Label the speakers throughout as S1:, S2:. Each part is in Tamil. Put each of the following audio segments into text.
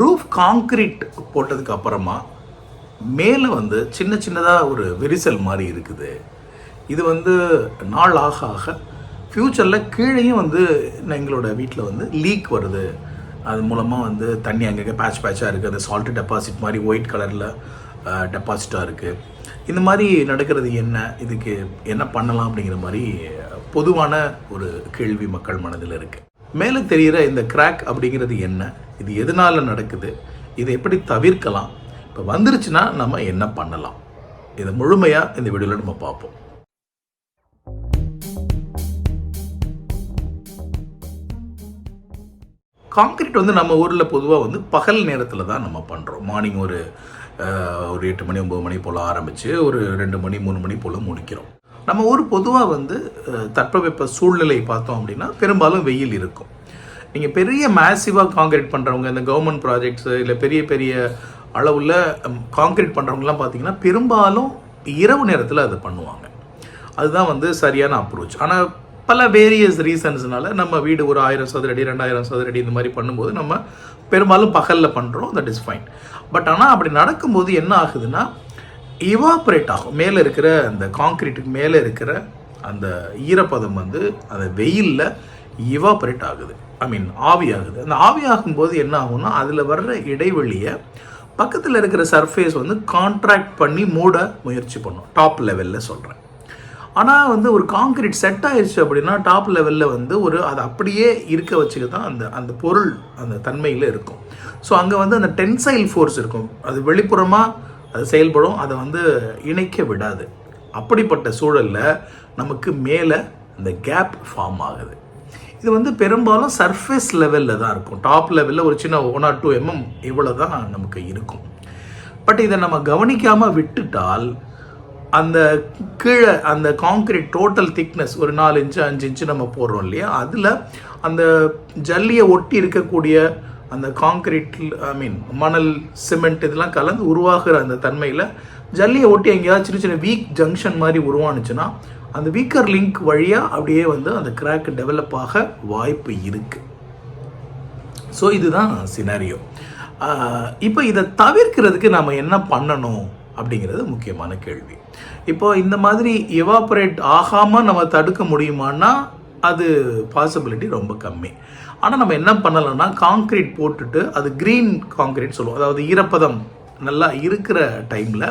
S1: ரூஃப் காங்க்ரீட் போட்டதுக்கு அப்புறமா மேலே வந்து சின்ன சின்னதாக ஒரு விரிசல் மாதிரி இருக்குது. இது வந்து நாள் ஆக ஆக ஃப்யூச்சரில் கீழேயும் வந்து எங்களோட வீட்டில் வந்து லீக் வருது. அது மூலமாக வந்து தண்ணி அங்கங்கே பேட்ச் பேட்சாக இருக்குது. அந்த சால்ட்டு டெபாசிட் மாதிரி ஒயிட் கலரில் டெபாசிட்டாக இருக்குது இந்த மாதிரி நடக்கிறது என்ன? இதுக்கு என்ன பண்ணலாம் அப்படிங்கிற மாதிரி பொதுவான ஒரு கேள்வி மக்கள் மனதில் இருக்குது மேலே தெரிகிற இந்த கிராக் அப்படிங்கிறது என்ன? இது எதனால் நடக்குது? இதை எப்படி தவிர்க்கலாம்? இப்போ வந்துருச்சுன்னா நம்ம என்ன பண்ணலாம்? இதை முழுமையாக இந்த வீடியோவில் நம்ம பார்ப்போம். காங்கிரீட் வந்து நம்ம ஊரில் பொதுவாக வந்து பகல் நேரத்தில் தான் நம்ம பண்ணுறோம் மார்னிங் ஒரு ஒரு எட்டு மணி ஒம்பது மணி போல் ஆரம்பித்து ஒரு ரெண்டு மணி மூணு மணி போல் முடிக்கிறோம். நம்ம ஊர் பொதுவாக வந்து தட்பவெப்ப சூழ்நிலை பார்த்தோம் அப்படின்னா பெரும்பாலும் வெயில் இருக்கும். நீங்கள் பெரிய மேசிவாக காங்கிரீட் பண்ணுறவங்க இந்த கவர்மெண்ட் ப்ராஜெக்ட்ஸு இல்லை பெரிய பெரிய அளவில் காங்கிரீட் பண்ணுறவங்கலாம் பார்த்தீங்கன்னா பெரும்பாலும் இரவு நேரத்தில் அதை பண்ணுவாங்க. அதுதான் வந்து சரியான அப்ரோச் ஆனால் பல வேரியஸ் ரீசன்ஸ்னால நம்ம வீடு ஒரு ஆயிரம் சதுரடி ரெண்டாயிரம் சதுரடி இந்த மாதிரி பண்ணும்போது நம்ம பெரும்பாலும் பகலில் பண்ணுறோம் தட் இஸ் ஃபைன் பட் ஆனால் அப்படி நடக்கும்போது என்ன ஆகுதுன்னா இவாப்ரேட் ஆகும். மேலே இருக்கிற அந்த காங்க்ரீட்டுக்கு மேலே இருக்கிற அந்த ஈரப்பதம் வந்து அந்த வெயிலில் இவாப்ரேட் ஆகுது. ஐ மீன் ஆவியாகுது. அந்த ஆவியாகும்போது என்ன ஆகும்னா அதில் வர்ற இடைவெளியை பக்கத்தில் இருக்கிற சர்ஃபேஸ் வந்து கான்ட்ராக்ட் பண்ணி மூட முயற்சி பண்ணும். டாப் லெவலில் சொல்கிறேன் ஆனால் வந்து ஒரு காங்கிரீட் செட் ஆயிடுச்சு அப்படின்னா டாப் லெவலில் வந்து ஒரு அதை அப்படியே இருக்க வச்சுக்க தான் அந்த அந்த பொருள் அந்த தன்மையில் இருக்கும். ஸோ அங்கே வந்து அந்த டென்சைல் ஃபோர்ஸ் இருக்கும். அது வெளிப்புறமாக அது செயல்படும். அதை வந்து இணைக்க விடாது. அப்படிப்பட்ட சூழலில் நமக்கு மேலே அந்த கேப் ஃபார்ம் ஆகுது. இது வந்து பெரும்பாலும் சர்ஃபேஸ் லெவலில் தான் இருக்கும். டாப் லெவலில் ஒரு சின்ன ஒன் ஆர் டூ எம்எம் இவ்வளோ தான் நமக்கு இருக்கும். பட் இதை நம்ம கவனிக்காமல் விட்டுட்டால் அந்த கீழே அந்த காங்கிரீட் டோட்டல் திக்னஸ் ஒரு நாலு இன்ச்சு அஞ்சு இன்ச்சு நம்ம போடுறோம் இல்லையா? அதில் அந்த ஜல்லியை ஒட்டி இருக்கக்கூடிய அந்த காங்கிரீட் ஐ மீன் மணல் சிமெண்ட் இதெல்லாம் கலந்து உருவாகிற அந்த தன்மையில் ஜல்லியை ஒட்டி எங்கேயாவது சின்ன சின்ன வீக் ஜங்ஷன் மாதிரி உருவானுச்சுன்னா அந்த வீக்கர் லிங்க் வழியாக அப்படியே வந்து அந்த கிராக் டெவலப் ஆக வாய்ப்பு இருக்குது ஸோ இதுதான் சினாரியோ இப்போ இதை தவிர்க்கிறதுக்கு நம்ம என்ன பண்ணணும் அப்படிங்கிறது முக்கியமான கேள்வி. இப்போ இந்த மாதிரி எவாபரேட் ஆகாமல் நம்ம தடுக்க முடியுமான்னா அது பாசிபிலிட்டி ரொம்ப கம்மி. ஆனால் நம்ம என்ன பண்ணலாம்னா காங்க்ரீட் போட்டுட்டு அது க்ரீன் காங்க்ரீட் சொல்லுவோம். அதாவது ஈரப்பதம் நல்லா இருக்கிற டைமில்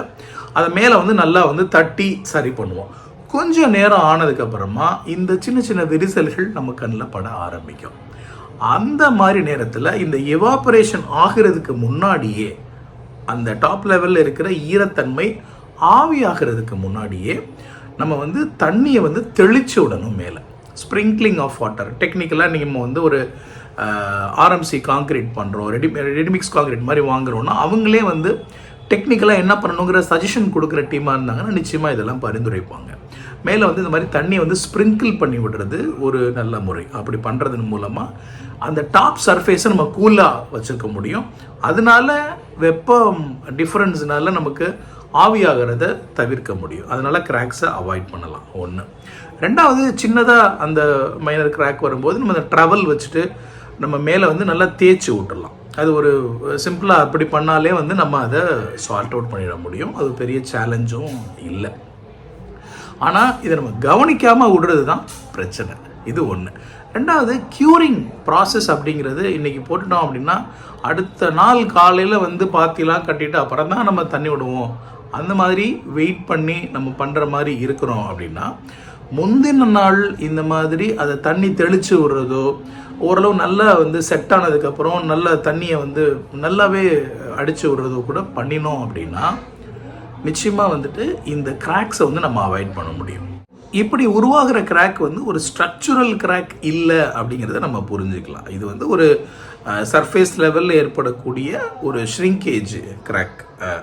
S1: அதை மேலே வந்து நல்லா வந்து தட்டி சரி பண்ணுவோம். கொஞ்சம் நேரம் ஆனதுக்கப்புறமா இந்த சின்ன சின்ன விரிசல்கள் நம்ம கண்ணில் பட ஆரம்பிக்கும். அந்த மாதிரி நேரத்தில் இந்த எவாபரேஷன் ஆகிறதுக்கு முன்னாடியே அந்த டாப் லெவலில் இருக்கிற ஈரத்தன்மை ஆவியாகிறதுக்கு முன்னாடியே நம்ம வந்து தண்ணியை வந்து தெளிச்சு விடணும் மேலே. ஸ்ப்ரிங்க்லிங் ஆஃப் வாட்டர் டெக்னிக்கலாக நீங்கள் வந்து ஒரு ஆர்எம்சி காங்கிரீட் பண்ணுறோம் ரெடி ரெடிமிக்ஸ் காங்கிரீட் மாதிரி வாங்குறோம்னா அவங்களே வந்து டெக்னிக்கலாக என்ன பண்ணணுங்கிற சஜஷன் கொடுக்குற டீமாக இருந்தாங்கன்னா நிச்சயமாக இதெல்லாம் பரிந்துரைப்பாங்க. மேலே வந்து இந்த மாதிரி தண்ணியை வந்து ஸ்ப்ரிங்கிள் பண்ணி விடுறது ஒரு நல்ல முறை. அப்படி பண்ணுறதன் மூலமாக அந்த டாப் சர்ஃபேஸை நம்ம கூலாக வச்சுருக்க முடியும். அதனால வெப்பம் டிஃப்ரென்ஸ்னால நமக்கு ஆவியாகிறத தவிர்க்க முடியும். அதனால் கிராக்ஸை அவாய்ட் பண்ணலாம். ஒன்று ரெண்டாவது சின்னதாக அந்த மைனர் கிராக் வரும்போது நம்ம அந்த ட்ரவல் வச்சுட்டு நம்ம மேலே வந்து நல்லா தேய்ச்சி விட்டுடலாம் அது ஒரு சிம்பிளாக அப்படி பண்ணாலே வந்து நம்ம அதை சால்ட் அவுட் பண்ணிட முடியும். அது பெரிய சேலஞ்சும் இல்லை. ஆனால் இதை நம்ம கவனிக்காமல் விடுறது தான் பிரச்சனை. இது ஒன்று ரெண்டாவது க்யூரிங் ப்ராசஸ் அப்படிங்கிறது இன்றைக்கி போட்டுட்டோம் அப்படின்னா அடுத்த நாள் காலையில் வந்து பாத்திலாம் கட்டிட்டு அப்புறம் தான் நம்ம தண்ணி விடுவோம். அந்த மாதிரி வெயிட் பண்ணி நம்ம பண்ணுற மாதிரி இருக்கிறோம் அப்படின்னா முந்தின நாள் இந்த மாதிரி அதை தண்ணி தெளித்து விடுறதோ ஓரளவு நல்லா வந்து செட் ஆனதுக்கப்புறம் நல்ல தண்ணியை வந்து நல்லாவே அடித்து விடுறதோ கூட பண்ணினோம் அப்படின்னா நிச்சயமாக வந்துட்டு இந்த கிராக்ஸை வந்து நம்ம அவாய்ட் பண்ண முடியும். இப்படி உருவாகிற கிராக் வந்து ஒரு ஸ்ட்ரக்சுரல் கிராக் இல்லை அப்படிங்கிறத நம்ம புரிஞ்சுக்கலாம். இது வந்து ஒரு சர்ஃபேஸ் லெவலில் ஏற்படக்கூடிய ஒரு ஷ்ரிங்கேஜ் கிராக்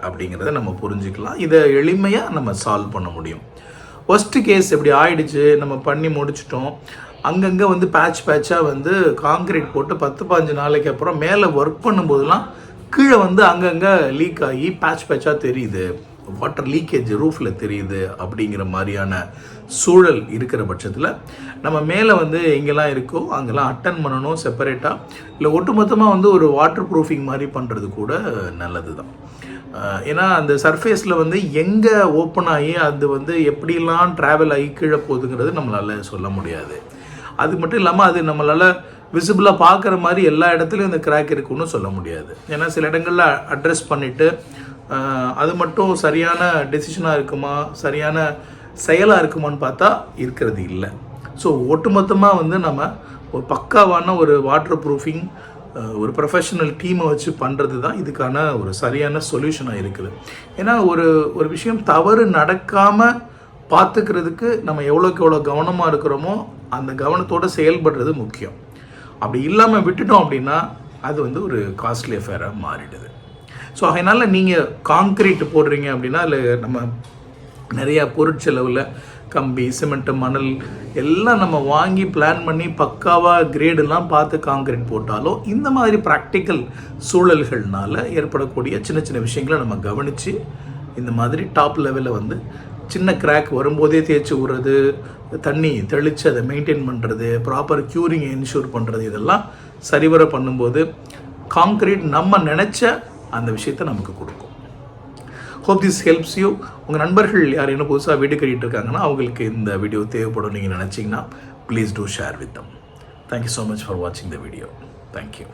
S1: அப்படிங்கிறத நம்ம புரிஞ்சுக்கலாம். இதை எளிமையாக நம்ம சால்வ் பண்ண முடியும். ஃபஸ்ட்டு கேஸ் இப்படி ஆயிடுச்சு நம்ம பண்ணி முடிச்சிட்டோம். அங்கங்கே வந்து பேட்ச் பேட்சாக வந்து காங்கிரீட் போட்டு பத்து பாஞ்சு நாளைக்கு அப்புறம் மேலே ஒர்க் பண்ணும்போதெல்லாம் கீழே வந்து அங்கங்கே லீக் ஆகி பேட்ச் பேட்சாக தெரியுது. வாட்டர் லீக்கேஜ் ரூஃபில் தெரியுது அப்படிங்கிற மாதிரியான சூழல் இருக்கிற பட்சத்தில் நம்ம மேலே வந்து எங்கெல்லாம் இருக்கோ அங்கெல்லாம் அட்டன் பண்ணணும் செப்பரேட்டாக இல்லை ஒட்டுமொத்தமாக வந்து ஒரு வாட்டர் ப்ரூஃபிங் மாதிரி பண்ணுறது கூட நல்லது தான் ஏன்னா அந்த சர்ஃபேஸில் வந்து எங்கே ஓப்பன் ஆகி அது வந்து எப்படிலாம் ட்ராவல் ஆகி கீழே போகுதுங்கிறது நம்மளால் சொல்ல முடியாது. அது மட்டும் இல்லாமல் அது நம்மளால் விசிபிளாக பார்க்குற மாதிரி எல்லா இடத்துலையும் இந்த கிராக் இருக்குன்னு சொல்ல முடியாது. ஏன்னா சில இடங்களில் அட்ரஸ் பண்ணிவிட்டு அது மட்டும் சரியான டெசிஷனாக இருக்குமா? சரியான செயலாக இருக்குமான்னு பார்த்தா இருக்கிறது இல்லை. ஸோ ஒட்டுமொத்தமாக வந்து நம்ம ஒரு பக்காவான ஒரு வாட்டர் ப்ரூஃபிங் ஒரு ப்ரொஃபஷனல் டீமை வச்சு பண்ணுறது தான் இதுக்கான ஒரு சரியான சொல்யூஷனாக இருக்குது. ஏன்னா ஒரு ஒரு விஷயம் தவறு நடக்காமல் பார்த்துக்கிறதுக்கு நம்ம எவ்வளோக்கு எவ்வளோ கவனமாக இருக்கிறோமோ அந்த கவனத்தோடு செயல்படுறது முக்கியம். அப்படி இல்லாமல் விட்டுட்டோம் அப்படின்னா அது வந்து ஒரு காஸ்ட்லி அஃபேராக மாறிடுது. ஸோ அதனால் நீங்கள் காங்கிரீட் போடுறீங்க அப்படின்னா அதில் நம்ம நிறையா பொருட்செலவில் கம்பி சிமெண்ட்டு மணல் எல்லாம் நம்ம வாங்கி பிளான் பண்ணி பக்காவாக கிரேடெல்லாம் பார்த்து காங்கிரீட் போட்டாலும் இந்த மாதிரி ப்ராக்டிக்கல் சூழல்கள்னால ஏற்படக்கூடிய சின்ன சின்ன விஷயங்களை நம்ம கவனித்து இந்த மாதிரி டாப் லெவலில் வந்து சின்ன கிராக் வரும்போதே தேய்ச்சி விடுறது தண்ணி தெளித்து அதை மெயின்டைன் பண்ணுறது ப்ராப்பர் க்யூரிங் இன்ஷூர் பண்ணுறது இதெல்லாம் சரிவர பண்ணும்போது காங்கிரீட் நம்ம நினச்ச விஷயத்தை நமக்கு கொடுக்கும். ஹோப் திஸ் ஹெல்ப்ஸ் யூ உங்கள் நண்பர்கள் யார் என்ன புதுசாக வீடு கட்டிட்டு இருக்காங்கன்னா அவங்களுக்கு இந்த வீடியோ தேவைப்படும் நீங்கள் நினச்சிங்கன்னா please do share with them thank you so much for வாட்சிங் த வீடியோ தேங்க்யூ